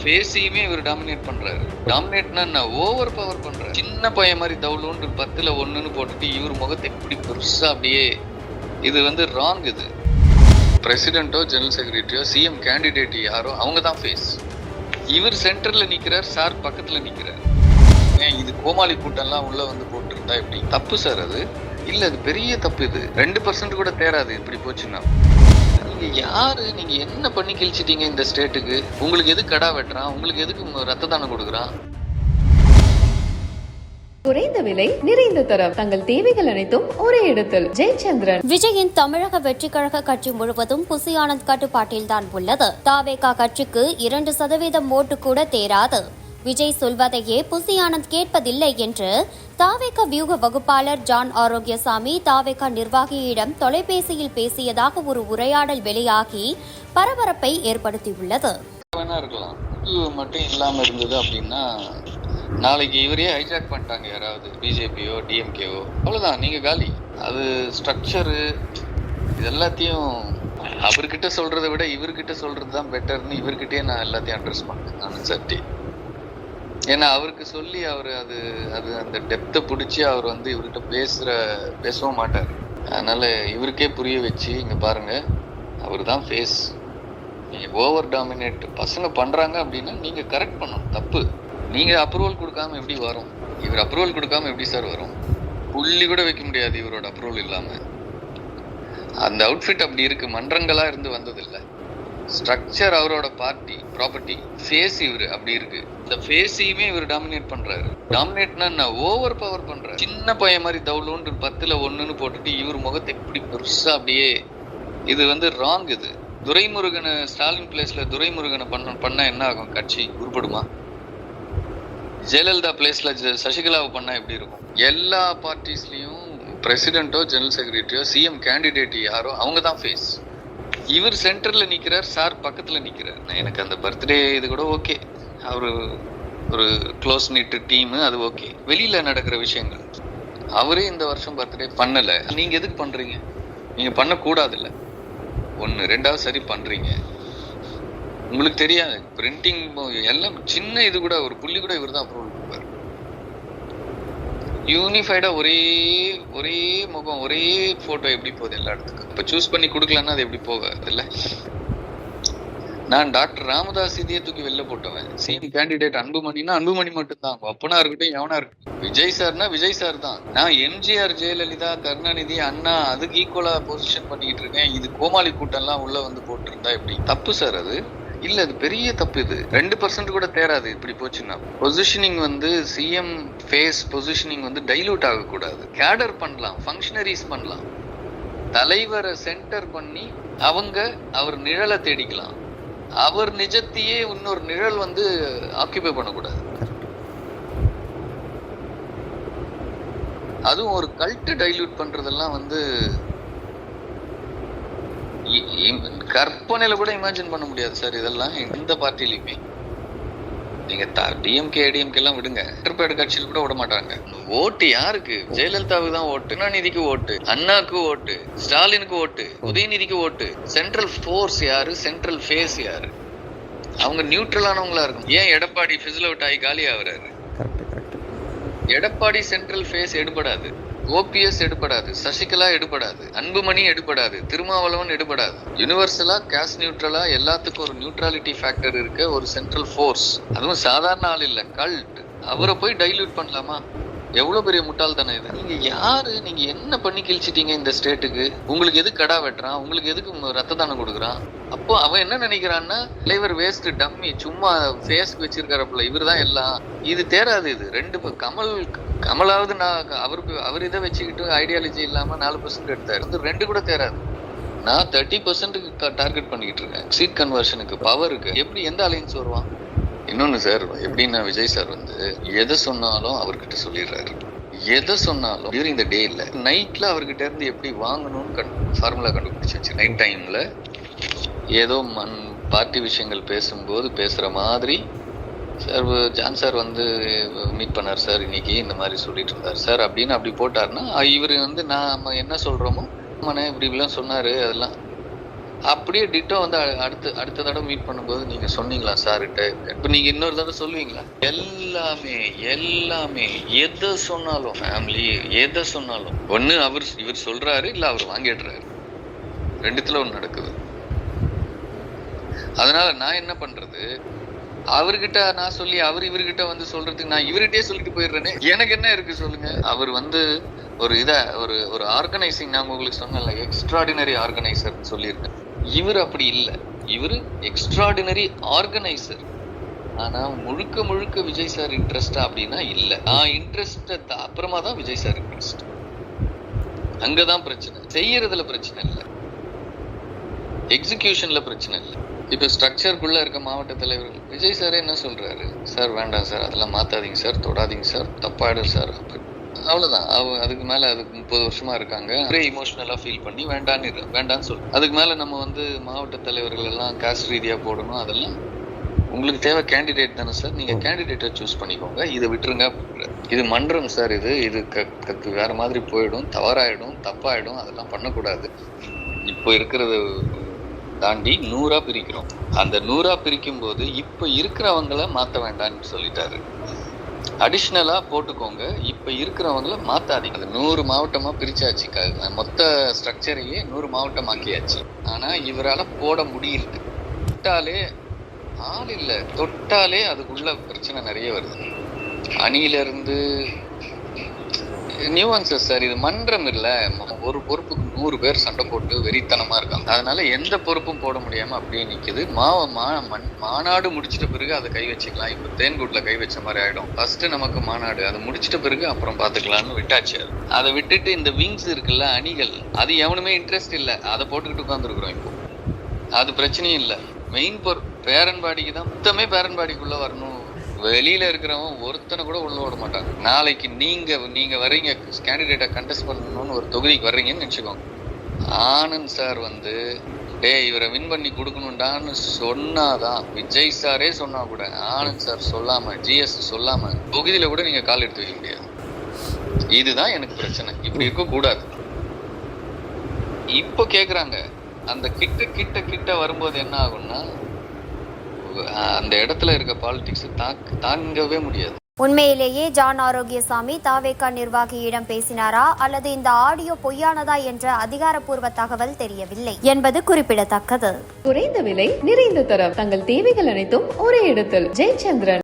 ஃபேஸையுமே இவர் டாமினேட் பண்றாரு. டாமினேட்னா நான் ஓவர் பவர் பண்றாரு. சின்ன பையன் மாதிரி தவுளோண்டு பத்துல ஒண்ணுன்னு போட்டுட்டு இவர் முகத்தை இப்படி பெருசா அப்படியே இது வந்து ராங் இது. பிரசிடென்ட்டோ ஜெனரல் செக்ரட்டரியோ சிஎம் கேண்டிடேட் யாரோ அவங்க தான் ஃபேஸ் இவர் சென்டர்ல நிக்கிறார் சார் பக்கத்துல நிக்கிறார். ஏன் இது கோமாளி கூட்டம்லாம் உள்ள வந்து போட்டிருந்தா எப்படி? தப்பு சார் அது. இல்ல அது பெரிய தப்பு இது. ரெண்டு பர்சன்ட் கூட தேராது இப்படி போச்சுன்னா. நீங்க யாரு? நீங்க என்ன பண்ணி கிழிச்சிட்டீங்க இந்த ஸ்டேட்டுக்கு? உங்களுக்கு எது கடா வெட்டுறான்? உங்களுக்கு எதுக்கு ரத்த தானம் கொடுக்குறான்? குறைந்த விலை நிறைந்த தரம். தங்கள் தேவைகள் அனைத்தும் ஒரே இடத்தில். ஜெயச்சந்திரன். விஜயின் தமிழக வெற்றிக் கழக கட்சி முழுவதும் புசி ஆனந்த் கட்டுப்பாட்டில்தான் உள்ளது. தாவேகா கட்சிக்கு இரண்டு சதவீதம் ஓட்டு கூட தேராது. விஜய் சொல்வதையே புசி ஆனந்த் கேட்பதில்லை என்று தாவேகா வியூக வகுப்பாளர் ஜான் ஆரோக்கியசாமி தாவேகா நிர்வாகியிடம் தொலைபேசியில் பேசியதாக ஒரு உரையாடல் வெளியாகி பரபரப்பை ஏற்படுத்தியுள்ளது. வேணா இருக்கலாம். இது மட்டும் இல்லாம இருந்தது அப்படின்னா நாளைக்கு இவரே ஹைஜாக் பண்ணிட்டாங்க யாராவது பிஜேபியோ டிஎம்கேவோ. அவ்வளவுதான். நீங்க காலி. அது ஸ்ட்ரக்சரு இது எல்லாத்தையும் அவர்கிட்ட சொல்றதை விட இவர்கிட்ட சொல்றது தான் பெட்டர்னு இவர்கிட்டயே நான் எல்லாத்தையும் அட்ரஸ் பண்ணேன் நான் சட்டி ஏன்னா அவருக்கு சொல்லி அவர் அது அது அந்த டெப்த்தை பிடிச்சி அவர் வந்து இவர்கிட்ட பேசுற பேசவும் மாட்டார். அதனால இவருக்கே புரிய வச்சு இங்க பாருங்க அவர் தான் ஃபேஸ் நீங்க ஓவர் டாமினேட் பசங்க பண்றாங்க அப்படின்னா நீங்க கரெக்ட் பண்ணணும் தப்பு. நீங்க அப்ரூவல் கொடுக்காம எப்படி வரும்? இவர் அப்ரூவல் கொடுக்காம எப்படி சார் வரும்? புள்ளி கூட வைக்க முடியாது இவரோட அப்ரூவல் இல்லாம. அந்த அவுட்ஃபிட் அப்படி இருக்கு மன்றங்களா இருந்து வந்ததில்லை. ஸ்ட்ரக்சர் அவரோட பார்ட்டி ப்ராப்பர்ட்டி ஃபேஸ் இவர் அப்படி இருக்கு. இந்த ஃபேஸையுமே இவர் டாமினேட் பண்றாரு. டாமினேட்னா நான் ஓவர் பவர் பண்றாரு. சின்ன பையன் மாதிரி தவுளோண்டு பத்துல ஒண்ணுன்னு போட்டுட்டு இவர் முகத்தை இப்படி பெருசா அப்படியே இது வந்து ராங் இது. துரைமுருகனை ஸ்டாலின் பிளேஸ்ல துரைமுருகனை பண்ண பண்ணா என்ன ஆகும்? கட்சி உருப்படுமா? ஜெயலலிதா பிளேஸ்ல சசிகலாவை பண்ணா எப்படி இருக்கும்? எல்லா பார்ட்டிஸ்லயும் பிரசிடென்ட்டோ ஜெனரல் செக்ரட்டரியோ சிஎம் கேண்டிடேட் யாரோ அவங்க தான் ஃபேஸ் இவர் சென்டர்ல நிக்கிறார் சார் பக்கத்துல நிக்கிறார். எனக்கு அந்த பர்த்டே இது கூட ஓகே அவரு ஒரு க்ளோஸ் நீட்டு டீம் அது ஓகே வெளியில நடக்கிற விஷயங்கள். அவரே இந்த வருஷம் பர்த்டே பண்ணல. நீங்க எதுக்கு பண்றீங்க? நீங்க பண்ணக்கூடாதுல்ல. இல்ல ரெண்டாவது சரி பண்றீங்க. உங்களுக்கு தெரியாது. பிரிண்டிங் எல்லாம் சின்ன இது கூட ஒரு புள்ளி கூட இவர் தான் அப்ரூவல் யூனிஃபைடா ஒரே ஒரே முகம் ஒரே போட்டோ எப்படி போகுது எல்லா இடத்துக்கும்? இப்ப சூஸ் பண்ணி கொடுக்கலன்னா அது எப்படி போகாது இல்ல? நான் டாக்டர் ராமதாஸ் இதையே தூக்கி வெளில போட்டவன். சேம் கேண்டிடேட் அன்புமணினா அன்புமணி மட்டும்தான். அப்பனா இருக்கட்டும் எவனா இருக்கட்டும். விஜய் சார்னா விஜய் சார் தான். நான் எம்ஜிஆர் ஜெயலலிதா கருணாநிதி அண்ணா அதுக்கு ஈக்குவலா பொசிஷன் பண்ணிக்கிட்டு இருக்கேன். இது கோமாளி கூட்டம்லாம் உள்ள வந்து போட்டிருந்தா எப்படி? தப்பு சார் அது. இல்ல அது பெரிய தப்பு இது. ரெண்டு பர்சன்ட் கூட தேராது இப்படி போச்சுன்னா. பொசிஷனிங் வந்து சிஎம் ஃபேஸ் பொசிஷனிங் வந்து டைலூட் ஆகக்கூடாது. கேடர் பண்ணலாம் ஃபங்க்ஷனரிஸ் பண்ணலாம். தலைவரை சென்டர் பண்ணி அவங்க அவர் நிழலை தேடிக்கலாம். அவர் நிஜத்தையே இன்னொரு நிழல் வந்து ஆக்கியபை பண்ணக்கூடாது. அதுவும் ஒரு கல்ட்டு டைல்யூட் பண்றதெல்லாம் வந்து கற்பனையில கூட இமேஜின் பண்ண முடியாது சார். இதெல்லாம் எந்த பார்ட்டிலையுமே நீங்க டிஎம்கே ஏடிஎம்கே எல்லாம் விடுங்க. திருப்பேடு கட்சியில் கூட விட மாட்டாங்க. ஓட்டு யாருக்கு? ஜெயலலிதாவுக்கு தான் ஓட்டு கருணாநிதிக்கு ஓட்டு அண்ணாக்கு ஓட்டு ஸ்டாலினுக்கு ஓட்டு உதயநிதிக்கு ஓட்டு. சென்ட்ரல் ஃபோர்ஸ் யாரு? சென்ட்ரல் ஃபேஸ் யாரு? அவங்க நியூட்ரலானவங்களா இருக்கும் ஏன் எடப்பாடி ஃபிசில் அவுட் ஆகி காலி ஆகுறாரு? எடப்பாடி சென்ட்ரல் ஃபேஸ் எடுபடாது. ஓபிஎஸ் எடுபடாது சசிகலா எடுபடாது அன்புமணி எடுபடாது திருமாவளவன் எடுபடாது. யூனிவர்சலா கேஸ் நியூட்ரலா எல்லாத்துக்கும் ஒரு நியூட்ராலிட்டி ஃபேக்டர் இருக்க ஒரு சென்ட்ரல் ஃபோர்ஸ் அதுவும் சாதாரண ஆள் இல்லை கல்ட் அவரை போய் டைல்யூட் பண்ணலாமா? எவ்வளவு பெரிய முட்டாள்தானே இது? நீங்க யாரு? நீங்க என்ன பண்ணி கிழிச்சிட்டீங்க இந்த ஸ்டேட்டுக்கு? உங்களுக்கு எது கடா வெட்டுறான்? உங்களுக்கு எதுக்கு ரத்த தானம் கொடுக்குறான்? அப்போ அவன் என்ன நினைக்கிறான்னா தலைவர் வேஸ்ட் டம்மி சும்மா ஃபேஸ்க்கு வச்சிருக்காரப்புல இவர் தான் எல்லாம். இது தேராது இது. ரெண்டு கமல் கமலாவது நான் அவருக்கு அவர் இதை வச்சுக்கிட்டு ஐடியாலஜி இல்லாம நாலு பர்சன்ட் எடுத்தாரு. வந்து ரெண்டு கூட தேராது. நான் தேர்ட்டி பர்சன்ட்டுக்கு டார்கெட் பண்ணிக்கிட்டு இருக்கேன். சீட் கன்வர்ஷனுக்கு பவருக்கு எப்படி எந்த அலைன்ஸ் வருவான்? இன்னொன்று சார் எப்படின்னா விஜய் சார் வந்து எதை சொன்னாலும் அவர்கிட்ட சொல்லிடுறாரு. எதை சொன்னாலும் டியூரிங் த டே இல்லை நைட்டில் அவர்கிட்ட இருந்து எப்படி வாங்கணும்னு கண் ஃபார்முலா கண்டுபிடிச்சி வச்சு நைட் டைமில் ஏதோ மண் பார்ட்டி விஷயங்கள் பேசும்போது பேசுகிற மாதிரி சார் ஜான் சார் வந்து மீட் பண்ணார் சார் இன்னைக்கு இந்த மாதிரி சொல்லிட்டு இருந்தார். சார் அப்படின்னு அப்படி போட்டாருன்னா இவர் வந்து நாம என்ன சொல்றோமோ மன இப்படி இப்படிலாம் சொன்னார் அதெல்லாம் அப்படியே டிட்டோ வந்து அடுத்து அடுத்த தடவை மீட் பண்ணும்போது நீங்க சொன்னீங்களா சார்கிட்ட? இப்ப நீங்க இன்னொரு தடவை சொல்லுவீங்களா? எல்லாமே எல்லாமே எதை சொன்னாலும் ஃபேமிலி எதை சொன்னாலும். ஒன்று அவர் இவர் சொல்றாரு இல்ல அவர் வாங்கிடுறாரு. ரெண்டுத்துல ஒன்று நடக்குது. அதனால நான் என்ன பண்றது? அவர்கிட்ட நான் சொல்லி அவர் இவர்கிட்ட வந்து சொல்றதுக்கு நான் இவர்கிட்டயே சொல்லிட்டு போயிடுறேனே. எனக்கு என்ன இருக்கு சொல்லுங்க? அவர் வந்து ஒரு இத ஒரு ஒரு ஆர்கனைசிங் நான் உங்களுக்கு சொன்னேன்ல எக்ஸ்ட்ராடினரி ஆர்கனைசர்னு சொல்லியிருக்கேன். இவர் அப்படி இல்லை. இவர் எக்ஸ்ட்ராடினரி ஆர்கனைசர் ஆனா முழுக்க முழுக்க விஜய் சார் இன்ட்ரெஸ்டா அப்படின்னா இல்ல. ஆ இன்ட்ரெஸ்ட் அப்புறமா தான் விஜய் சார் இன்ட்ரெஸ்ட் அங்கதான் பிரச்சனை. செய்யறதுல பிரச்சனை இல்லை. எக்ஸிகியூஷன்ல பிரச்சனை இல்லை. இப்ப ஸ்ட்ரக்சருக்குள்ள இருக்க மாவட்ட தலைவர்கள் விஜய் சார் என்ன சொல்றாரு? சார் வேண்டாம் சார் அதெல்லாம் மாத்தாதீங்க சார் தொடாதீங்க சார் தப்பாயிடும் சார் அப்படி அவ்வளவுதான். அவ அதுக்கு மேல அதுக்கு முப்பது வருஷமா இருக்காங்க. ஒரே இமோஷனலா ஃபீல் பண்ணி வேண்டான்னு இரு- வேண்டான்னு சொல்லு. அதுக்கு மேல நம்ம வந்து மாவட்ட தலைவர்கள் எல்லாம் காஸ்ட் ரீதியா போடணும் அதெல்லாம் உங்களுக்கு தேவை கேண்டிடேட் தானே சார். நீங்க கேண்டிடேட்டை சூஸ் பண்ணிக்கோங்க. இதை விட்டுருங்க. இது மன்றம் சார் இது. இது க- வேற மாதிரி போயிடும் தவறாயிடும் தப்பாயிடும் அதெல்லாம் பண்ணக்கூடாது. இப்போ இருக்கிறது தாண்டி நூறா பிரிக்கிறோம். அந்த நூறா பிரிக்கும் போது இப்ப இருக்கிறவங்கள மாத்த வேண்டாம்னு சொல்லிட்டாரு. அடிஷ்னலா போட்டுக்கோங்க. இப்ப இருக்கிறவங்கள மாத்தாதீங்க. அது நூறு மாவட்டமா பிரிச்சாச்சு மொத்த ஸ்ட்ரக்சரையே நூறு மாவட்டம் ஆக்கியாச்சு ஆனா இவரால போட முடியல. தொட்டாலே ஆள் இல்ல. தொட்டாலே அதுக்குள்ள பிரச்சனை நிறைய வருது. அணியிலிருந்து நியூவன்சஸ் சார் இது மன்றம் இல்லை. ஒரு பொறுப்புக்கு நூறு பேர் சண்டை போட்டு வெறித்தனமாக இருக்காங்க. அதனால எந்த பொறுப்பும் போட முடியாமல் அப்படியே நிற்கிது மாவ மா மண் மாநாடு முடிச்சிட்ட பிறகு அதை கை வச்சுக்கலாம். இப்போ தேன்கூட்டில் கை வச்ச மாதிரி ஆகிடும் ஃபர்ஸ்ட் நமக்கு மாநாடு. அதை முடிச்சிட்ட பிறகு அப்புறம் பார்த்துக்கலாம்னு விட்டாச்சு அது. அதை விட்டுட்டு இந்த விங்ஸ் இருக்குல்ல அணிகள் அது எவனுமே இன்ட்ரெஸ்ட் இல்லை. அதை போட்டுக்கிட்டு உட்காந்துருக்குறோம் இப்போ. அது பிரச்சனையும் இல்லை. மெயின் பொர் பேரன்பாடிக்கு தான் மொத்தமே பேரன்பாடிக்குள்ளே வரணும். வெளியில இருக்கிறவன் ஒருத்தனை கூட உள்ள விட மாட்டாங்க நாளைக்கு நீங்க நீங்க வர்றீங்க கேண்டிடேட்டை கண்டெஸ்ட் பண்ணணும்னு ஒரு தொகுதிக்கு வர்றீங்கன்னு நினைச்சுக்கோங்க ஆனந்த் சார் வந்து டேய் இவரை வின் பண்ணி கொடுக்கணும்டான்னு சொன்னாதான். விஜய் சாரே சொன்னா கூட ஆனந்த் சார் சொல்லாம ஜிஎஸ் சொல்லாம தொகுதியில கூட நீங்க கால் எடுத்து வைக்க முடியாது. இதுதான் எனக்கு பிரச்சனை. இப்படி இருக்க கூடாது. இப்போ கேக்குறாங்க. அந்த கிட்ட கிட்ட கிட்ட வரும்போது என்ன ஆகும்னா அந்த இடத்துல இருக்க பாலிடிக்ஸ் தாங்கவே முடியாது. உண்மையிலேயே ஜான் ஆரோக்கியசாமி தாவேகா நிர்வாகியிடம் பேசினாரா அல்லது இந்த ஆடியோ பொய்யானதா என்ற அதிகாரப்பூர்வ தகவல் தெரியவில்லை என்பது குறிப்பிடத்தக்கது. குறைந்த விலை நிறைந்த தரம். தங்கள் தேவைகள் அனைத்தும் ஒரே இடத்தில். ஜெயச்சந்திரன்.